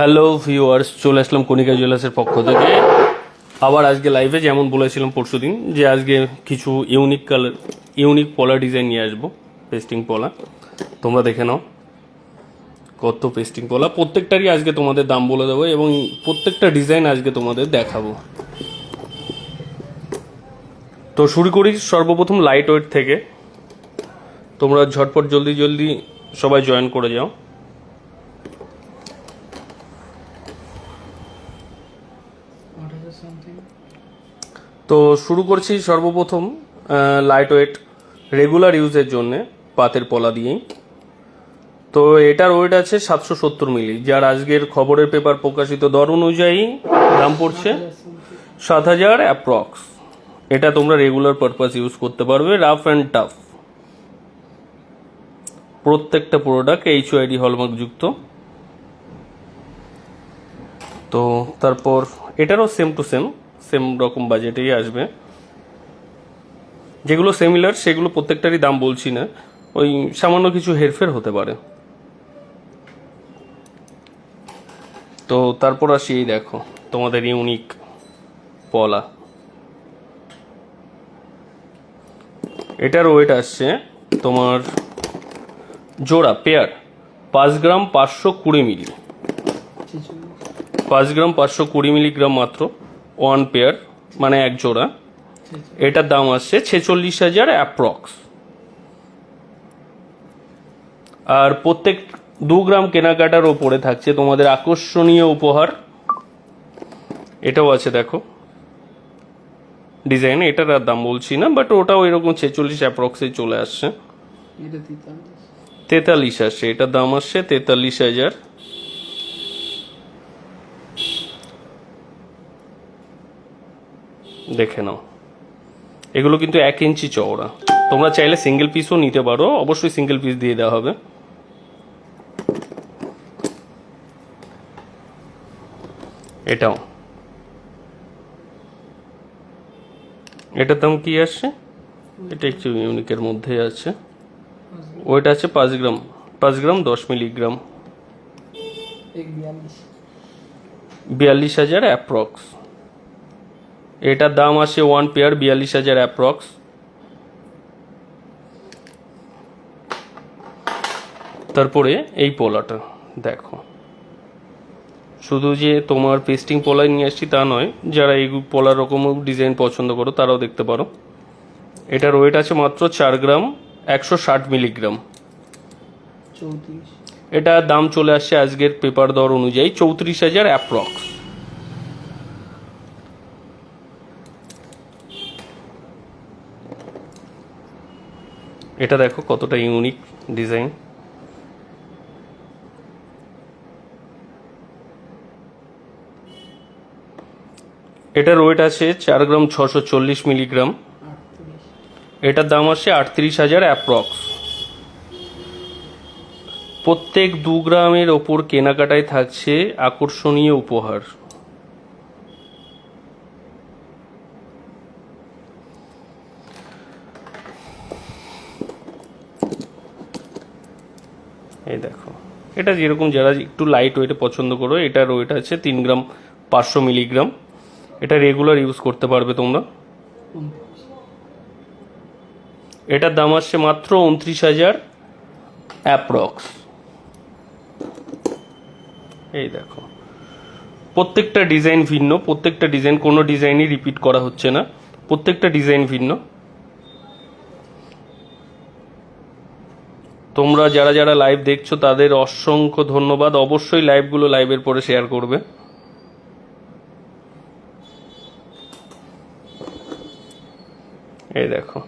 Hello viewers চলে আসলাম কণিকা জুয়েলার্সের পক্ষ থেকে। আবার আজকে লাইভে যেমন বলেছিলাম পরশু দিন যে আজকে কিছু ইউনিক কালার ইউনিক পলা ডিজাইন নিয়ে আসব পেস্টিং পলা। তোমরা দেখে নাও কত পেস্টিং পলা। প্রত্যেকটারই আজকে তোমাদের দাম বলে দেবো এবং প্রত্যেকটা ডিজাইন আজকে তোমাদের দেখাবো। তো শুরু করি সর্বপ্রথম লাইট ওয়েট থেকে। তোমরা ঝটপট জলদি জলদি সবাই জয়েন করে যাও। তো শুরু করছি সর্বপ্রথম লাইট ওয়েট রেগুলার ইউজের জন্য পাতের পলা দিয়েই। তো এটার ওয়েট আছে সাতশো সত্তর মিলি যার আজকের খবরের পেপার প্রকাশিত দর অনুযায়ী দাম পড়ছে সাত হাজার অ্যাপ্রক্স এটা তোমরা রেগুলার পারপাস ইউজ করতে পারবে রাফ অ্যান্ড টাফ প্রত্যেকটা প্রোডাক্ট এইচ ওআইডি হলমার্ক যুক্ত। তো তারপর এটারও সেম টু সেম সেম রকম বাজেটেই আসবে। যেগুলো সিমিলার সেগুলো প্রত্যেকটারই দাম বলছি না। ওই সামান্য কিছু হেরফের হতে পারে। তো তারপর আসি এই দেখো, তোমাদের ইউনিক পলা। এটার ওয়েট আসছে তোমার জোড়া পেয়ার পাঁচ গ্রাম পাঁচশো কুড়ি মিলি। পাঁচ গ্রাম পাঁচশো কুড়ি মিলিগ্রাম মাত্র ওয়ান পেয়ার মানে এক জোড়া। এটার দাম আসছে ছেচল্লিশ হাজার অ্যাপ্রক্স আর প্রত্যেক দু গ্রাম কেনাকাটার ওপরে থাকছে তোমাদের আকর্ষণীয় উপহার। এটাও আছে দেখো। ডিজাইন এটার আর দাম বলছি না বাট ওটাও এরকম ছেচল্লিশ অ্যাপ্রক্সে চলে আসছে। তেতাল্লিশ। তেতাল্লিশ আসছে এটার দাম আসছে তেতাল্লিশ হাজার দেখে নাও। এগুলো কিন্তু এক ইঞ্চি চওড়া। তোমরা চাইলে সিঙ্গেল পিসও নিতে পারো। অবশ্যই সিঙ্গেল পিস দিয়ে দেওয়া হবে। এটাও। এটার দাম কি আসছে? এটা একটু ইউনিকের মধ্যে আছে। ওইটা আছে পাঁচ গ্রাম। পাঁচ গ্রাম দশ মিলিগ্রাম। বিয়াল্লিশ। হাজার অ্যাপ্রক্স এটার দাম আসে ওয়ান পেয়ার বিয়াল্লিশ হাজার অ্যাপ্রক্স তারপরে এই পোলাটা দেখো। শুধু যে তোমার পেস্টিং পোলাই নিয়ে আসছি তা নয় যারা এই পোলার রকম ডিজাইন পছন্দ করো তারাও দেখতে পারো। এটার ওয়েট আছে মাত্র চার গ্রাম একশো ষাট মিলিগ্রাম চৌত্রিশ। এটা দাম চলে আসছে আজকের পেপার দর অনুযায়ী চৌত্রিশ হাজার অ্যাপ্রক্স এটা দেখো কতটা ইউনিক ডিজাইন এটার ওয়েট আছে চার গ্রাম ছশো চল্লিশ মিলিগ্রাম এটার দাম আসছে আটত্রিশ হাজার অ্যাপ্রক্স প্রত্যেক দু গ্রামের ওপর কেনাকাটায় থাকছে আকর্ষণীয় উপহার। এই দেখো। এটা যেরকম যারা একটু লাইট ওয়েটে পছন্দ করো, এটার ওয়েট আছে তিন গ্রাম পাঁচশো মিলিগ্রাম এটা রেগুলার ইউজ করতে পারবে তোমরা। এটার দাম আসছে মাত্র উনত্রিশ হাজার অ্যাপ্রক্স এই দেখো। প্রত্যেকটা ডিজাইন ভিন্ন, প্রত্যেকটা ডিজাইন কোনো ডিজাইনই রিপিট করা হচ্ছে না। প্রত্যেকটা ডিজাইন ভিন্ন। তোমরা যারা যারা লাইভ দেখছ, তাদের অসংখ্য ধন্যবাদ। অবশ্যই লাইভগুলো লাইভের পরে শেয়ার করবে। এই দেখো।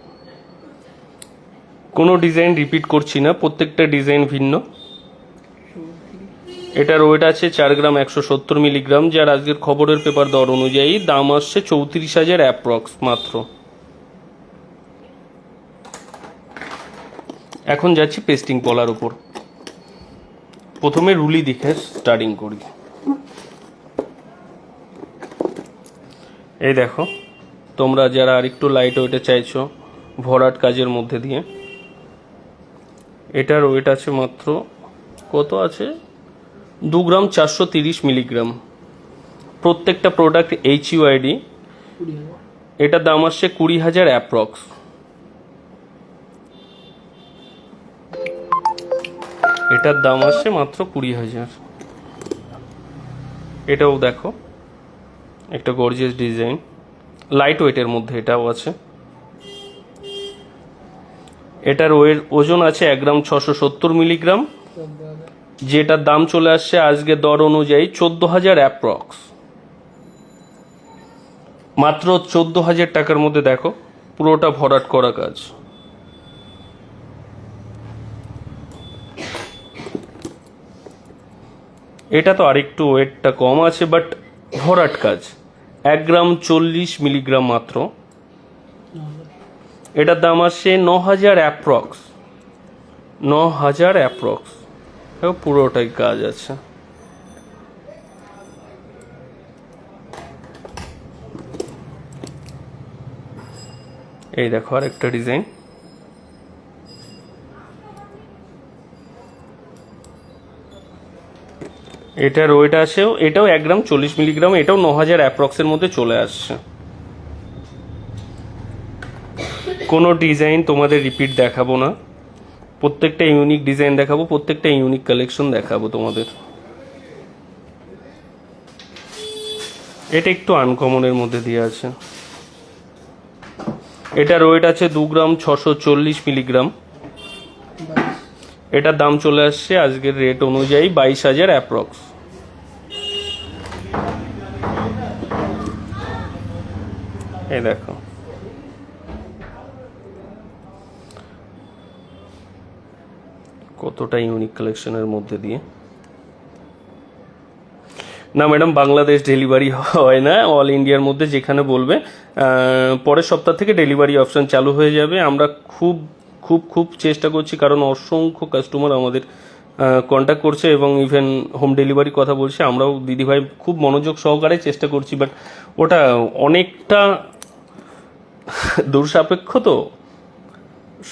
কোনো ডিজাইন রিপিট করছি না, প্রত্যেকটা ডিজাইন ভিন্ন। এটার ওয়েট আছে চার গ্রাম একশো সত্তর মিলিগ্রাম যার আজকের খবরের পেপার দর অনুযায়ী দাম আসছে চৌত্রিশ হাজার অ্যাপ্রক্স মাত্র। এখন যাচ্ছি পেস্টিং পলার উপর। প্রথমে রুলি দেখে স্টার্টিং করি। এই দেখো তোমরা যারা আরেকটু লাইট ওয়েটে চাইছো ভরাট কাজের মধ্যে দিয়ে এটার ওয়েট আছে মাত্র কত আছে? দু গ্রাম চারশো তিরিশ মিলিগ্রাম। প্রত্যেকটা প্রোডাক্ট এইচ ইউআইডি এটার দাম আসছে কুড়ি হাজার অ্যাপ্রক্স এটার দাম আসছে মাত্র কুড়ি হাজার। এটাও দেখো, একটা গর্জিয়াস ডিজাইন লাইট ওয়েটের মধ্যে এটাও আছে। এটার ওয়ের ওজন আছে এক গ্রাম ছশো সত্তর মিলিগ্রাম। যেটার দাম চলে আসছে আজকে দর অনুযায়ী চোদ্দ হাজার অ্যাপ্রক্স মাত্র চোদ্দ হাজার টাকার মধ্যে দেখো, পুরোটা ভরাট করা কাজ। এটা তো আরেকটু ওয়েটটা কম আছে বাট ভরাট কাজ। এক গ্রাম চল্লিশ মিলিগ্রাম মাত্র। এটার দাম আসছে ন হাজার অ্যাপ্রক্স। ন হাজার অ্যাপ্রক্স পুরোটাই কাজ আছে। এই দেখো আর একটা ডিজাইন। এটার ওয়েট আসেও, এটাও এক গ্রাম চল্লিশ মিলিগ্রাম, এটাও ন হাজার অ্যাপ্রক্সের মধ্যে চলে আসছে। কোনো ডিজাইন তোমাদের রিপিট দেখাবো না। প্রত্যেকটা ইউনিক ডিজাইন দেখাবো, প্রত্যেকটা ইউনিক কালেকশন দেখাবো তোমাদের। এটা একটু আনকমনের মধ্যে দিয়ে আছে। এটার ওয়েট আছে দু গ্রাম ছশো চল্লিশ মিলিগ্রাম। এটার দাম চলে আসছে আজকের রেট অনুযায়ী বাইশ হাজার অ্যাপ্রক্স এই দেখো। কতটা ইউনিক কালেকশনের মধ্যে দিয়ে। না ম্যাডাম বাংলাদেশ ডেলিভারি হয় না অল ইন্ডিয়ার মধ্যে যেখানে বলবে। পরের সপ্তাহ থেকে ডেলিভারি অপশন চালু হয়ে যাবে। আমরা খুব খুব খুব চেষ্টা করছি, কারণ অসংখ্য কাস্টমার আমাদের কন্ট্যাক্ট করছে এবং ইভেন হোম ডেলিভারি কথা বলছে, আমরাও দিদিভাই খুব মনোযোগ সহকারে চেষ্টা করছি বাট ওটা অনেকটা দূর সাপেক্ষ তো।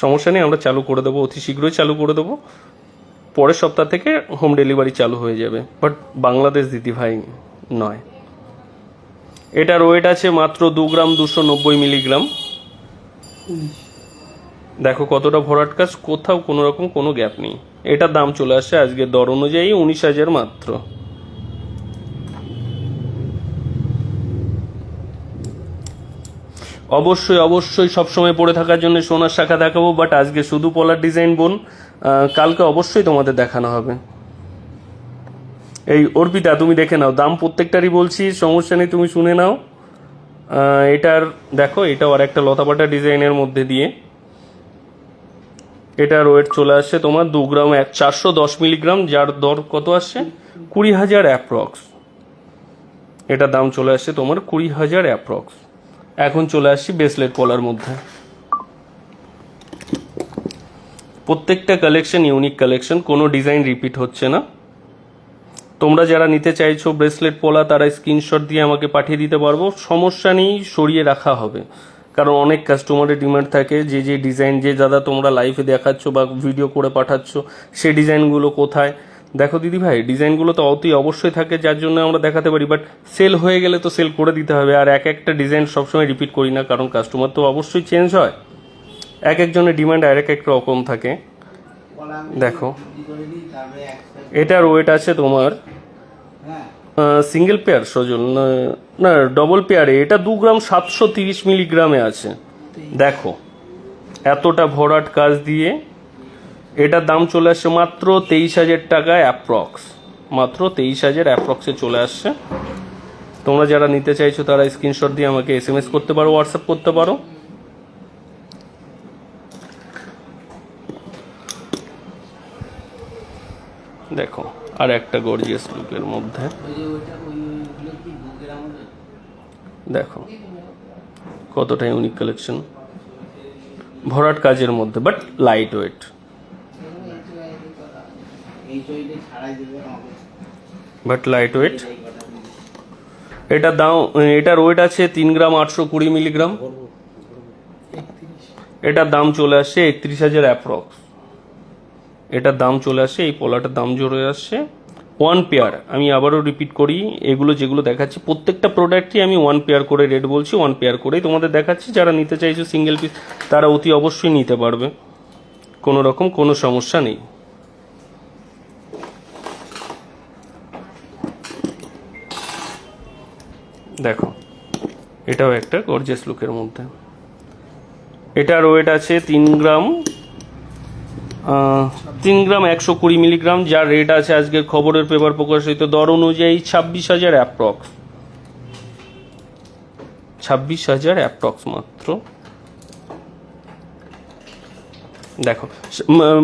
সমস্যা নেই, আমরা চালু করে দেবো, অতি শীঘ্রই চালু করে দেবো। পরের সপ্তাহ থেকে হোম ডেলিভারি চালু হয়ে যাবে বাট বাংলাদেশ দিদিভাই নয়। এটার ওয়েট আছে মাত্র দু গ্রাম দুশো নব্বই মিলিগ্রাম দেখো কতটা ভরাট কাজ, কোথাও কোনো রকম কোনো গ্যাপ নেই। এটার দাম চলে আসে আজকে দর অনুযায়ী উনিশ হাজার মাত্র। অবশ্যই অবশ্যই সবসময় পড়ে থাকার জন্য সোনার শাখা দেখাবো বাট আজকে শুধু পলার ডিজাইন বোন কালকে অবশ্যই তোমাদের দেখানো হবে। এই অর্পিতা, তুমি দেখে নাও, দাম প্রত্যেকটারই বলছি, সমস্যা নেই, তুমি শুনে নাও। এটার, দেখো, এটাও আর একটা লতাপাটা ডিজাইনের মধ্যে দিয়ে। এটার ওয়েট চলে আসছে তোমার দু গ্রাম এক, চারশো দশ মিলিগ্রাম যার দর কত আসছে কুড়ি হাজার অ্যাপ্রক্স এটার দাম চলে আসছে তোমার কুড়ি হাজার অ্যাপ্রক্স এখন চলে আসছি ব্রেসলেট পলার মধ্যে। প্রত্যেকটা কালেকশন ইউনিক কালেকশন কোনো ডিজাইন রিপিট হচ্ছে না। তোমরা যারা নিতে চাইছো ব্রেসলেট পলা, তারা স্ক্রিনশট দিয়ে আমাকে পাঠিয়ে দিতে পারব। সমস্যা নেই, সরিয়ে রাখা হবে। কারণ অনেক কাস্টমারের ডিমান্ড থাকে, যে যে ডিজাইন যে দাদা তোমরা লাইভে দেখাচ্ছ বা ভিডিও করে পাঠাচ্ছ, সেই ডিজাইনগুলো কোথায়? দেখো দিদি ভাই ডিজাইনগুলো তো অতি অবশ্যই থাকে, যার জন্য আমরা দেখাতে পারি বাট সেল হয়ে গেলে তো সেল করে দিতে হবে, আর এক একটা ডিজাইন সবসময় রিপিট করি না, কারণ কাস্টমার তো অবশ্যই চেঞ্জ হয়। এক একজনের ডিমান্ড আর এক এক রকম থাকে। দেখো, এটার ওয়েট আছে তোমার সিঙ্গেল পেয়ার সজল। না- ডবল পেয়ারে এটা দু গ্রাম সাতশো তিরিশ মিলিগ্রামে আছে। দেখো, এতটা ভরাট কাজ দিয়ে এটার দাম চলে আসছে মাত্র তেইশ হাজার টাকায় অ্যাপ্রক্স মাত্র তেইশ হাজার অ্যাপ্রক্সে চলে আসছে। তোমরা যারা নিতে চাইছো, তারা স্ক্রিনশট দিয়ে আমাকে এস করতে পারো হোয়াটসঅ্যাপ করতে পারো। দেখো, আর একটা গর্জিয়াস লুকের মধ্যে। দেখো, কতটা ইউনিক কালেকশন ভরাট কাজের মধ্যে but light weight but light weight এটার দাম এটার ওয়েট আছে তিন গ্রাম আটশো কুড়ি মিলিগ্রাম এটার দাম চলে আসছে একত্রিশ হাজার অ্যাপ্রক্স এটার দাম চলে আসছে এই পলাটার দাম জোরে আসছে ওয়ান পেয়ার আমি আবারও রিপিট করি, এগুলো যেগুলো দেখাচ্ছি, প্রত্যেকটা প্রোডাক্টই আমি ওয়ান পেয়ার করে রেট বলছি ওয়ান পেয়ার করেই তোমাদের দেখাচ্ছি। যারা নিতে চাইছো সিঙ্গেল পিস তারা অতি অবশ্যই নিতে পারবে। কোনো রকম কোনো সমস্যা নেই। দেখো, এটাও একটা গর্জিয়াস লুকের মধ্যে। এটার ওয়েট আছে তিন গ্রাম তিন গ্রাম, একশো কুড়ি মিলিগ্রাম, যার রেট আছে আজকের খবরের পেপার প্রকাশিত দর অনুযায়ী ছাব্বিশ হাজার অ্যাপ্রক্স ছাব্বিশ হাজার অ্যাপ্রক্স মাত্র। দেখো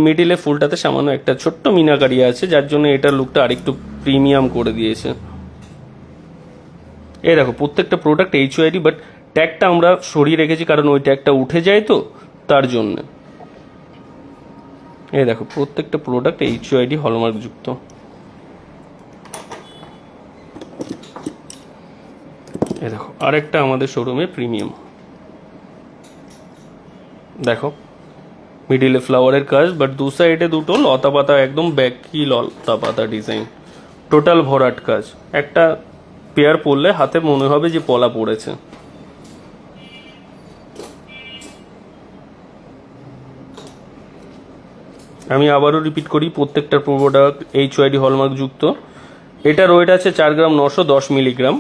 মিডিলে ফুলটাতে সামান্য একটা ছোট্ট মিনাকারি আছে, যার জন্য এটার লুকটা আরেকটু প্রিমিয়াম করে দিয়েছে। এই দেখো, প্রত্যেকটা প্রোডাক্ট এইচ ওয়াইডি বাট ট্যাগটা আমরা সরিয়ে রেখেছি, কারণ ওই ট্যাগটা উঠে যায় তো, তার জন্য। এই দেখো, প্রত্যেকটা প্রোডাক্ট এইচ ওয়াইডি হলমার্ক যুক্ত। এই দেখো, আরেকটা আমাদের শোরুমে প্রিমিয়াম দেখো মিডিলে ফ্লাওয়ারের কাজ বাট দু সাইডে দুটো লতা পাতা, একদম ব্যাকি লতা পাতা ডিজাইন টোটাল ভরাট কাজ। একটা পেয়ার পরলে হাতে মনে হবে যে পলা পড়েছে। আমি আবারও রিপিট করি, প্রত্যেকটা প্রোডাক্ট এইচ ওয়াইডি হলমার্ক যুক্ত। এটার ওয়েট আছে চার গ্রাম নশো দশ মিলিগ্রাম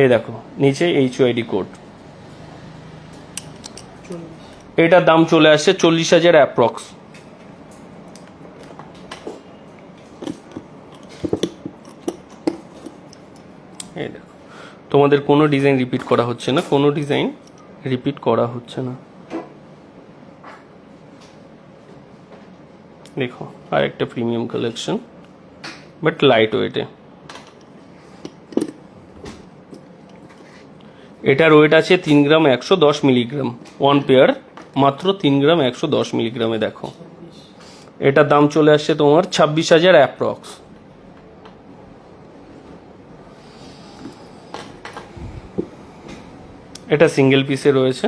এই দেখো, নিচে এইচ ওয়াইডি কোড এটার দাম চলে আসছে চল্লিশ হাজার অ্যাপ্রক্স তোমাদের কোনো ডিজাইন রিপিট করা হচ্ছে না, কোনো ডিজাইন রিপিট করা হচ্ছে না। দেখো আর একটা প্রিমিয়াম কালেকশন বাট লাইট ওয়েটে এটার ওয়েট আছে তিন গ্রাম একশো দশ মিলিগ্রাম ওয়ান পেয়ার মাত্র তিন গ্রাম একশো দশ মিলিগ্রামে দেখো। এটার দাম চলে আসছে তোমার ছাব্বিশ হাজার অ্যাপ্রক্স এটা সিঙ্গেল পিসে রয়েছে।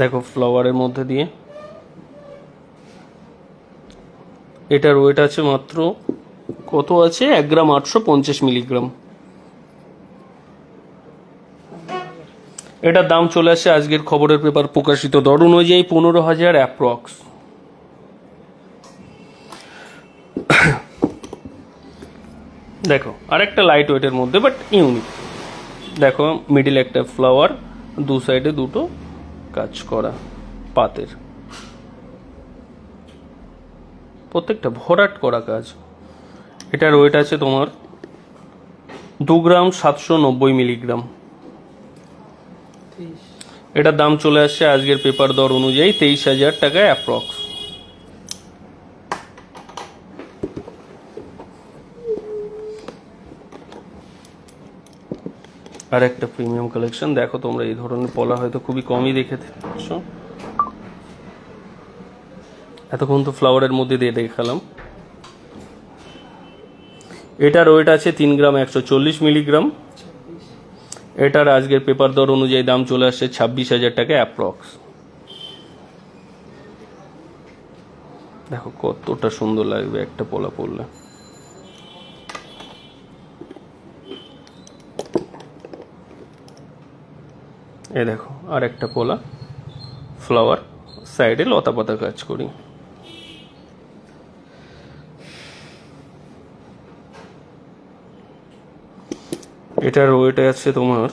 দেখো ফ্লাওয়ারের মধ্যে দিয়ে। এটার ওয়েট আছে মাত্র কত আছে? এক গ্রাম আটশো পঞ্চাশ মিলিগ্রাম। এটার দাম চলে আসে আজকের খবরের পেপার প্রকাশিত দর অনুযায়ী পনেরো হাজার অ্যাপ্রক্স দেখো, আরেকটা লাইট ওয়েটের মধ্যে বাট ইউনিক দেখো মিডিল একটা ফ্লাওয়ার দু সাইডে দুটো কাজ করা পাতের। প্রত্যেকটা ভরাট করা কাজ। এটার ওয়েট আছে তোমার দু গ্রাম সাতশো নব্বই মিলিগ্রাম এটার দাম চলে আসছে আজকের পেপার দর অনুযায়ী তেইশ হাজার টাকায় অ্যাপ্রক্স আর একটা প্রিমিয়াম কালেকশন দেখো তোমরা এই ধরনের পলা হয়তো খুবই কমই দেখে থাকছ। এতক্ষণ তো ফ্লাওয়ারের মধ্যে দিয়ে দেখালাম। এটার ওয়েট আছে তিন গ্রাম একশো চল্লিশ মিলিগ্রাম এটার আজকের পেপার দর অনুযায়ী দাম চলে আসছে ছাব্বিশ হাজার টাকা অ্যাপ্রক্স দেখো কতটা সুন্দর লাগবে একটা পোলা পড়লে। এ দেখো আর একটা পোলা ফ্লাওয়ার সাইডে লতা পাতা কাজ করি। এটার ওয়েট আছে তোমার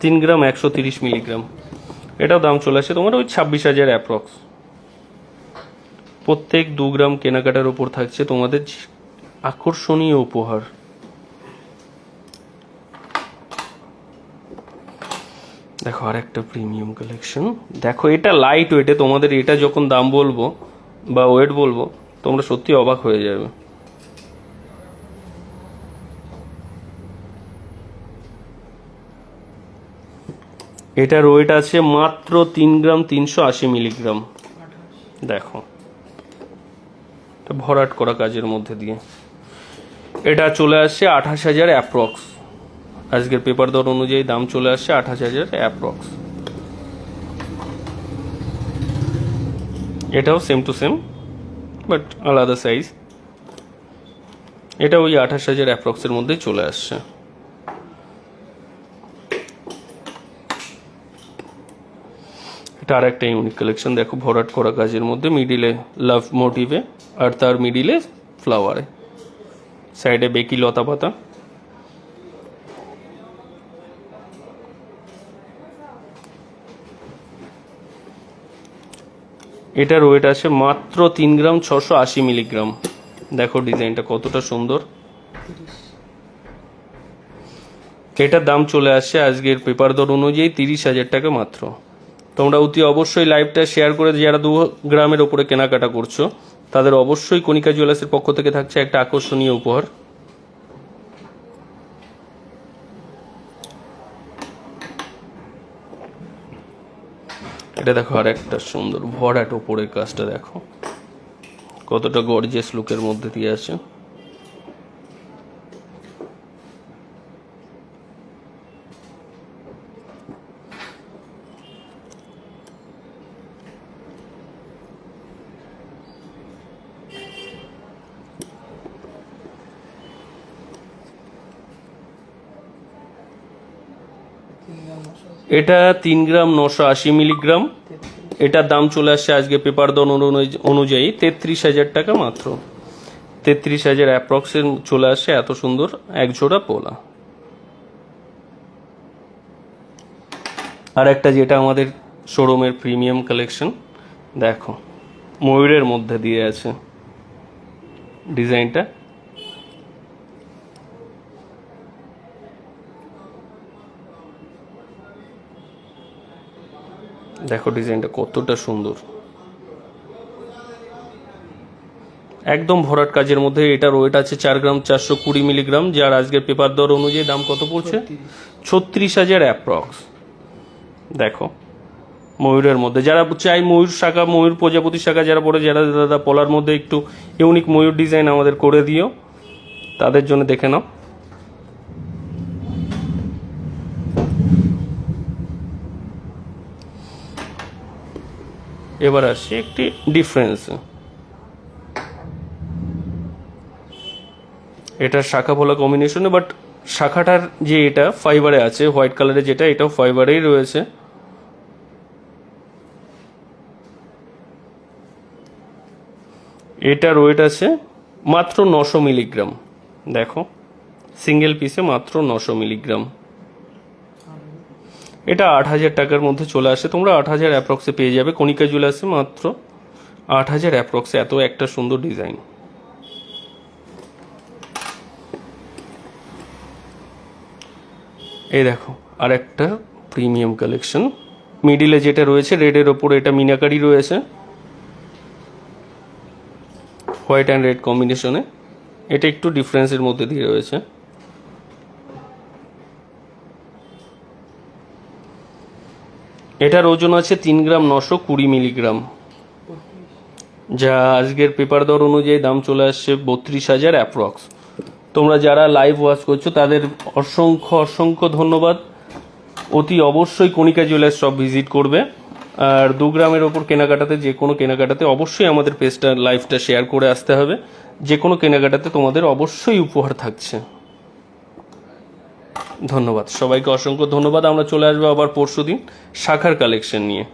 তিন গ্রাম একশো তিরিশ মিলিগ্রাম। এটাও দাম চলে আসে তোমার ওই ছাব্বিশ হাজার অ্যাপ্রক্স প্রত্যেক দু গ্রাম কেনাকাটার ওপর থাকছে তোমাদের আকর্ষণীয় উপহার। দেখো আর একটা প্রিমিয়াম কালেকশন দেখো এটা লাইট ওয়েটে তোমাদের এটা যখন দাম বলব বা ওয়েট বলব, তোমরা সত্যি অবাক হয়ে যাবে। এটার ওয়েট আছে মাত্র তিন গ্রাম তিনশো আশি মিলিগ্রাম। দেখো। ভরাট করা কাজের মধ্যে দিয়ে। এটা চলে আসছে আঠাশ হাজার অ্যাপ্রক্স আজকের পেপার দর অনুযায়ী দাম চলে আসছে আঠাশ হাজার অ্যাপ্রক্স এটাও সেম টু সেম বাট আলাদা সাইজ এটা ওই আঠাশ হাজার অ্যাপ্রক্সের মধ্যেই চলে আসছে। আর একটা ইউনিক কালেকশন দেখো ভরাট করা কাজের মধ্যে মিডিলে লাভ মোটিভে আর তার মিডিলে ফ্লাওয়ারে সাইডে বেকি লতা পাতা। এটার ওয়েট আছে মাত্র তিন গ্রাম ছশো আশি মিলিগ্রাম দেখো ডিজাইনটা কতটা সুন্দর। এটার দাম চলে আসছে আজকের পেপার দর অনুযায়ী তিরিশ হাজার টাকা মাত্র। তোমরা অতি অবশ্যই লাইভটা শেয়ার করে যারা দু গ্রামের ওপরে কেনাকাটা করছ, তাদের অবশ্যই কণিকা জুয়েলার্সের পক্ষ থেকে থাকছে একটা আকর্ষণীয় উপহার। এটা দেখো আর একটা সুন্দর ভরাট ওপরের কাজটা দেখো। কতটা গর্জিয়াস লুকের মধ্যে দিয়ে আছে। এটা তিন গ্রাম নশো আশি মিলিগ্রাম। এটার দাম চলে আসছে আজকে পেপার দন অনুযায়ী- তেত্রিশ হাজার টাকা মাত্র। তেত্রিশ হাজার অ্যাপ্রক্সের চলে আসছে এত সুন্দর এক জোড়া পোলা। আর একটা যেটা আমাদের শোরুমের প্রিমিয়াম কালেকশন, দেখো, ময়ূরের মধ্যে দিয়ে আছে। ডিজাইনটা দেখো ডিজাইনটা কতটা সুন্দর। একদম ভরাট কাজের মধ্যে এটার ওয়েট আছে চার গ্রাম চারশো কুড়ি মিলিগ্রাম, যার আজকের পেপার দর অনুযায়ী দাম কত পড়ছে? ছত্রিশ হাজার অ্যাপ্রক্স দেখো, ময়ূরের মধ্যে। যারা চাই ময়ূর শাখা, ময়ূর প্রজাপতি শাখা, যারা পড়ে যারা দাদা পলার মধ্যে একটু ইউনিক ময়ূর ডিজাইন আমাদের করে দিও। তাদের জন্য দেখে নাও। এবার আসছে একটি ডিফারেন্স এটা শাখা ভোলা কম্বিনেশনে বাট শাখাটার যে এটা ফাইবারে আছে হোয়াইট কালারের যেটা, এটাও ফাইবারেই রয়েছে। এটার ওয়েট আছে মাত্র নশো মিলিগ্রাম। দেখো সিঙ্গেল পিসে মাত্র নশো মিলিগ্রাম। এটা আট হাজার টাকার মধ্যে চলে আসে। তোমরা আট হাজার অ্যাপ্রক্সে পেয়ে যাবে। কণিকা জুয়েলার্সে মাত্র আট হাজার অ্যাপ্রক্সে এত একটা সুন্দর ডিজাইন। এই দেখো আর একটা প্রিমিয়াম কালেকশন। মিডিলে যেটা রয়েছে রেডের ওপরে এটা মিনাকারি রয়েছে। হোয়াইট অ্যান্ড রেড কম্বিনেশনে এটা একটু ডিফারেন্সের মধ্যে দিয়ে রয়েছে। এটার ওজন আছে তিন গ্রাম নশো কুড়ি মিলিগ্রাম। যা আজকের পেপার দর অনুযায়ী দাম চলে আসছে বত্রিশ হাজার অ্যাপ্রক্স। তোমরা যারা লাইভ ওয়াচ করছ, তাদের অসংখ্য অসংখ্য ধন্যবাদ। অতি অবশ্যই কণিকা জুয়েলার্স সব ভিজিট করবে। আর দু গ্রামের ওপর কেনাকাটাতে, যে কোনো কেনাকাটাতে অবশ্যই আমাদের পেজটা, লাইভটা শেয়ার করে আসতে হবে। যে কোনো কেনাকাটাতে তোমাদের অবশ্যই উপহার থাকছে। ধন্যবাদ। সবাইকে অসংখ্য ধন্যবাদ। আমরা চলে আসব আবার পরশু দিন শাখার কালেকশন নিয়ে।